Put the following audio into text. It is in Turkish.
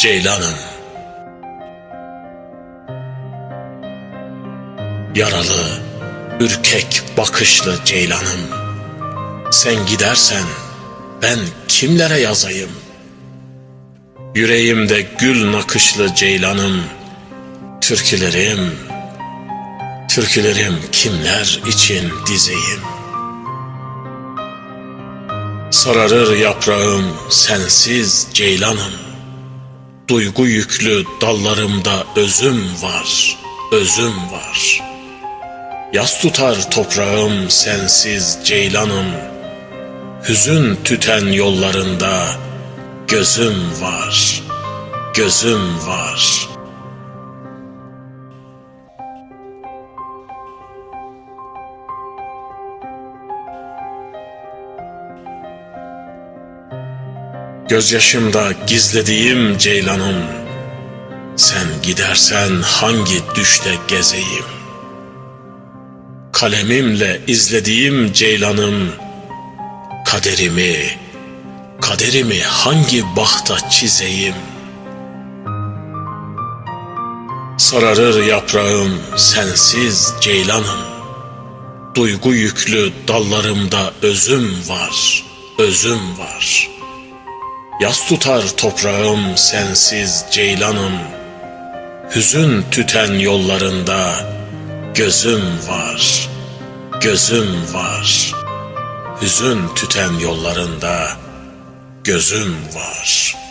Ceylanım Yaralı, ürkek bakışlı ceylanım Sen gidersen ben kimlere yazayım? Yüreğimde gül nakışlı ceylanım Türkülerim, türkülerim kimler için dizeyim? Sararır yaprağım sensiz ceylanım Duygu yüklü dallarımda özüm var, özüm var. Yas tutar toprağım sensiz ceylanım. Hüzün tüten yollarında gözüm var, gözüm var. Gözyaşımda gizlediğim ceylanım Sen gidersen hangi düşte gezeyim Kalemimle izlediğim ceylanım Kaderimi, kaderimi hangi bahta çizeyim Sararır yaprağım sensiz ceylanım Duygu yüklü dallarımda özüm var, özüm var.'' Yas tutar toprağım sensiz ceylanım Hüzün tüten yollarında gözüm var, gözüm var. Hüzün tüten yollarında gözüm var.''